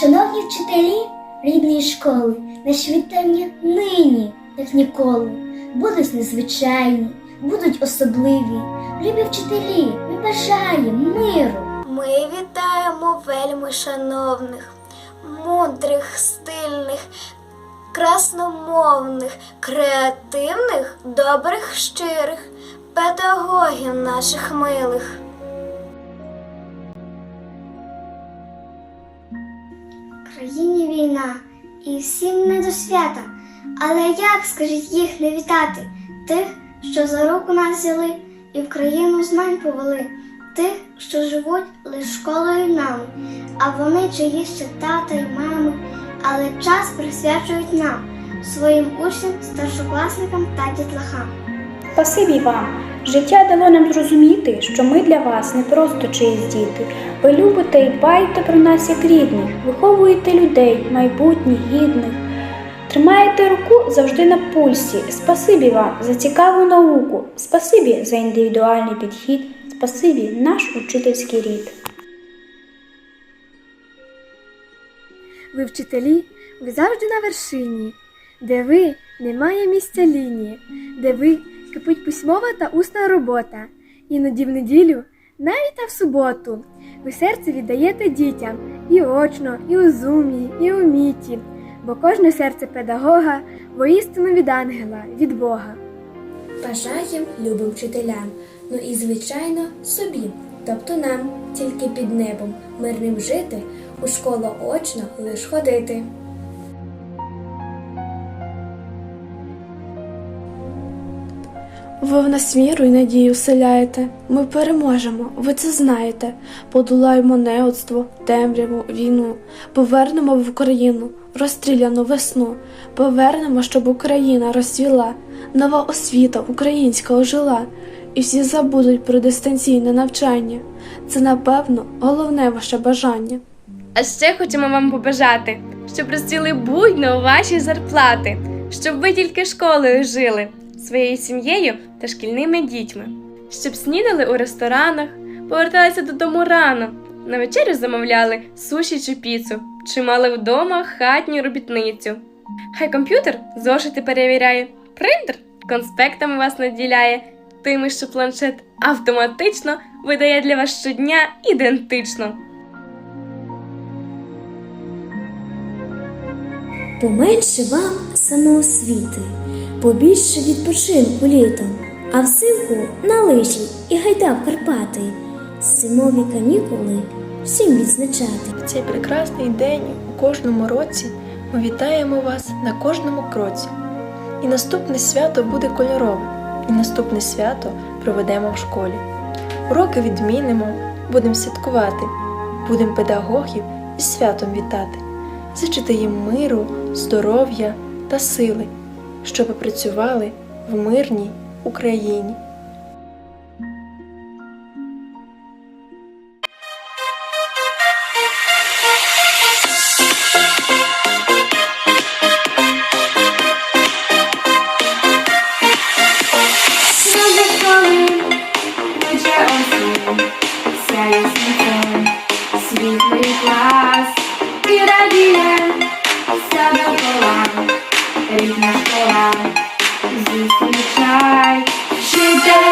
Шановні вчителі рідної школи, наші вітання нині, як ніколи, будуть незвичайні, будуть особливі. Любі вчителі, ми бажаємо миру. Ми вітаємо вельми шановних, мудрих, стильних, красномовних, креативних, добрих, щирих, педагогів наших милих. Країні війна і всім не до свята. Але як, скажіть, їх не вітати? Тих, що за руку нас взяли і в країну знань повели, тих, що живуть лиш школою нами, а вони чиїсь ще тата й мами, але час присвячують нам, своїм учням, старшокласникам та дітлахам. Спасибі вам. Життя дало нам зрозуміти, що ми для вас не просто чиїсь діти. Ви любите і дбаєте про нас як рідних, виховуєте людей, майбутніх, гідних. Тримаєте руку завжди на пульсі. Спасибі вам за цікаву науку. Спасибі за індивідуальний підхід. Спасибі наш учительський рід. Ви вчителі, ви завжди на вершині, де ви немає місця лінії, де ви кипить письмова та усна робота. Іноді в неділю, навіть та в суботу, ви серце віддаєте дітям і очно, і у зумі, і у міті, бо кожне серце педагога воістину від ангела, від Бога. Бажаєм любим вчителям, ну і звичайно собі, тобто нам тільки під небом мирним жити, у школу очно лиш ходити. Ви в нас віру й надію вселяєте. Ми переможемо, ви це знаєте. Подолаємо неоцтво, темряву, війну, повернемо в Україну розстріляну весну, повернемо, щоб Україна розцвіла, нова освіта українська ожила, і всі забудуть про дистанційне навчання. Це, напевно, головне ваше бажання. А ще хочемо вам побажати, щоб розцвіли буйно ваші зарплати, щоб ви тільки школою жили своєю сім'єю та шкільними дітьми, щоб снідали у ресторанах, поверталися додому рано, на вечерю замовляли суші чи піцу, чи мали вдома хатню робітницю. Хай комп'ютер зошити перевіряє, принтер конспектами вас наділяє, тими, що планшет автоматично видає для вас щодня ідентично. Поменше вам самоосвіти, побільше відпочинку літом, а взимку на лижі і гайда в Карпати. Зимові канікули всім відзначати. В цей прекрасний день у кожному році ми вітаємо вас на кожному кроці. І наступне свято буде кольорове, і наступне свято проведемо в школі. Уроки відмінимо, будемо святкувати, будемо педагогів із святом вітати, зичити їм миру, здоров'я та сили, щоб працювали в мирній Україні. Cause if you try, she does.